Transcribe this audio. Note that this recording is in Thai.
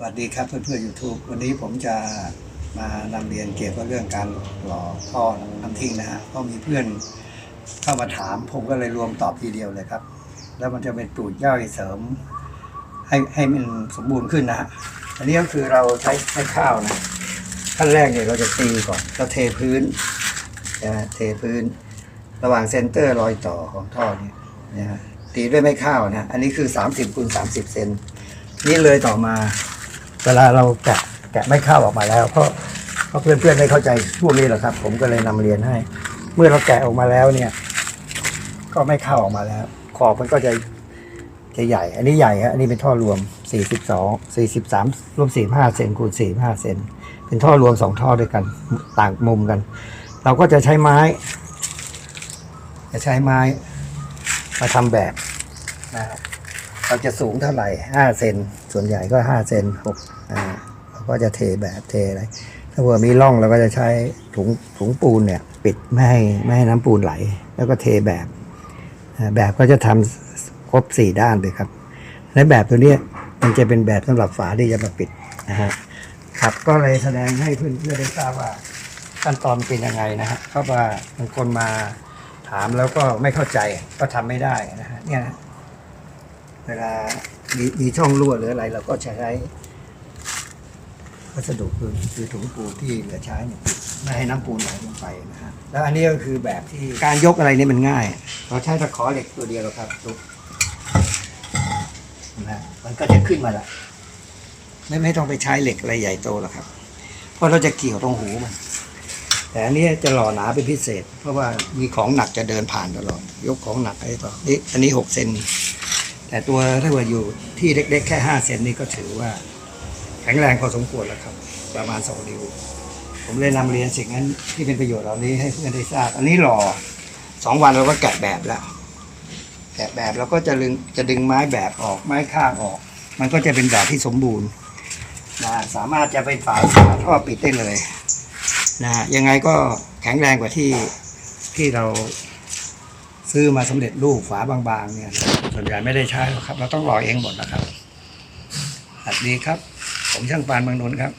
สวัสดีครับเพื่อนเพื่อนยูทูบวันนี้ผมจะมานำเรียนเกี่ยวกับเรื่องการหล่อท่อน้ำทิ้งนะฮะก็มีเพื่อนเข้ามาถาม ผมก็เลยรวมตอบทีเดียวเลยครับ แล้วมันจะเป็นตูดย่อยเสริม ให้ให้มันสมบูรณ์ขึ้นนะฮะอันนี้ก็คือเราใช้ใช้ข้าวนะขั้นแรกเนี่ยเราจะตีก่อนเราเทพื้นนะฮะเทพื้น ระหว่างเซนเตอร์รอยต่อของท่อเนี่ยนะฮะตีด้วยไม้ข้าวนะอันนี้คือ 30คูณ30 เซนนี่เลยต่อมา เวลาเราแกะแกะไม่เข้าออกมาแล้ว เพราะเพราะเพื่อนๆไม่เข้าใจช่วงนี้แหละครับ ผมก็เลยนำเรียนให้ เมื่อเราแกะออกมาแล้วเนี่ย ก็ไม่เข้าออกมาแล้ว ขอบมันก็จะจะใหญ่ อันนี้ใหญ่ฮะอันนี้เป็นท่อรวม 42 43 รวม 45 เซนคูณ 45 เซน เป็นท่อรวมสองท่อด้วยกัน ต่างมุมกัน เราก็จะใช้ไม้ จะใช้ไม้มาทำแบบนะครับ เราจะสูงเท่าไหร่ห้าเซนส่วนใหญ่ก็ห้าเซนหกอ่าเราก็จะเทแบบเทอะไรถ้าเผื่อมีร่องเราก็จะใช้ถุงถุงปูนเนี่ย ปิดไม่ให้ไม่ให้น้ำปูนไหล แล้วก็เทแบบแบบก็จะทำครบสี่ด้านเลยครับและแบบตัวนี้มันจะเป็นแบบสำหรับฝาที่จะมาปิดนะฮะครับก็เลยแสดงให้เพื่อนๆได้ทราบว่าขั้นตอนเป็นยังไงนะฮะเพราะว่าบางคนมาถามแล้วก็ไม่เข้าใจก็ทำไม่ได้นะฮะเนี่ย เวลามีมีช่องรั่วหรืออะไรเราก็ใช้วัสดุคือคือถุงปูที่เหลือใช้เนี่ยปิดไม่ให้น้ำปูนไหลลงไปนะฮะแล้วอันนี้ก็คือแบบที่การยกอะไรนี่มันง่าย เราใช้ตะขอเหล็กตัวเดียวหรอกครับทุกนะมันก็จะขึ้นมาละไม่ไม่ต้องไปใช้เหล็กอะไรใหญ่โตหรอกครับ เพราะเราจะเกี่ยวตรงหูมัน แต่อันนี้จะหล่อหนาเป็นพิเศษ เพราะว่ามีของหนักจะเดินผ่านตลอด ยกของหนักให้ต่อนี่อันนี้หกเซน แต่ตัวถ้าว่าอยู่ที่เล็กๆ แค่ห้าเซนนี่ก็ถือว่า แข็งแรงพอสมควรแล้วครับ ประมาณสองนิ้ว ผมเลยนำเรียนสิ่งนั้นที่เป็นประโยชน์เหล่านี้ให้เพื่อนได้ทราบ อันนี้หล่อสองวันเราก็แกะแบบแล้ว แกะแบบเราก็จะดึงจะดึงไม้แบบออกไม้ข้างออก มันก็จะเป็นแบบที่สมบูรณ์นะสามารถจะไปฝาฝาท่อปิดได้เลยนะฮะยังไงก็แข็งแรงกว่าที่ที่เราซื้อมาสำเร็จรูปฝาบางๆเนี่ย ส่วนใหญ่ไม่ได้ใช้หรอกครับ เราต้องรอเองหมดนะครับสวัสดีครับ ผมช่างปานเมืองนนท์ครับ